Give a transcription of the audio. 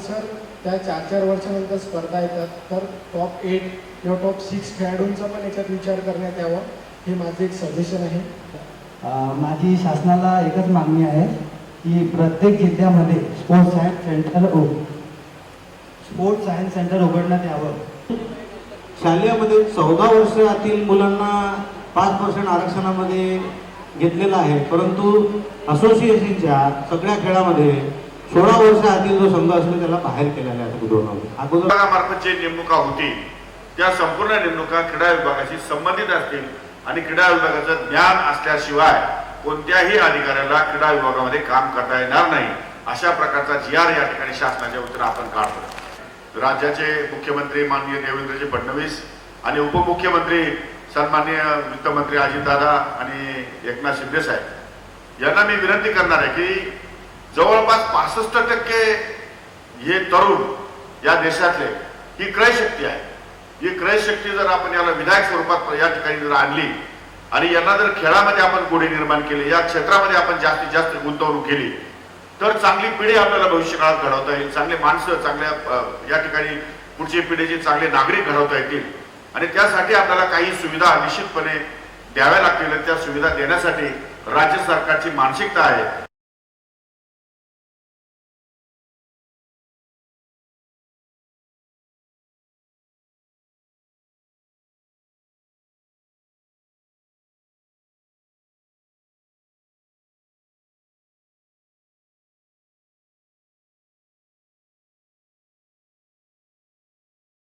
Sir त्या चार चार वर्षानंतर स्पर्धा येतात. तर टॉप एट किंवा टॉप सिक्स खेळाडूंचा पण याच्यात विचार करण्यात यावा. हे माझं एक सजेशन आहे. माझी शासनाला एकच मागणी आहे की प्रत्येक जिल्ह्यामध्ये sports science centre sports science centre उघडण्यात यावं. शालेयमध्ये चौदा वर्षातील मुलांना पाच पर्सेंट आरक्षणामध्ये घेतलेलं आहे. परंतु असोसिएशनच्या सगळ्या खेळामध्ये सोळा वर्षाआतील जो संघ असतो त्याला बाहेर केलेला आहे अगोदर. विभागामार्फत जे नेमणुका होती त्या संपूर्ण नेमणुका क्रीडा विभागाशी संबंधित असतील आणि क्रीडा विभागाचं ज्ञान असल्याशिवाय कोणत्याही अधिकाऱ्याला क्रीडा विभागामध्ये काम करता येणार नाही अशा प्रकारचा जी आर या ठिकाणी शासनाच्या वतीनं आपण काढतो. राज्याचे मुख्यमंत्री माननीय देवेंद्रजी फडणवीस आणि उपमुख्यमंत्री सन्माननीय वित्तमंत्री अजितदादा आणि एकनाथ शिंदे साहेब यांना मी विनंती करणार आहे की जवळपास पासष्ट टक्के हे तरुण या देशातले ही क्रयशक्ती आहे. ही क्रयशक्ती जर आपण याला विधायक स्वरूपात या ठिकाणी जर आणली आणि यांना जर खेळामध्ये आपण गोडी निर्माण केली या क्षेत्रामध्ये आपण जास्तीत जास्त गुंतवणूक केली तर चांगली पिढी आपल्याला भविष्यकाळात घडवता येईल. चांगले माणसं चांगल्या या ठिकाणी पुढची पिढीचे चांगले नागरिक घडवता येतील. आणि त्यासाठी आपल्याला काही सुविधा निश्चितपणे द्याव्या लागतील त्या सुविधा देण्यासाठी राज्य सरकारची मानसिकता आहे.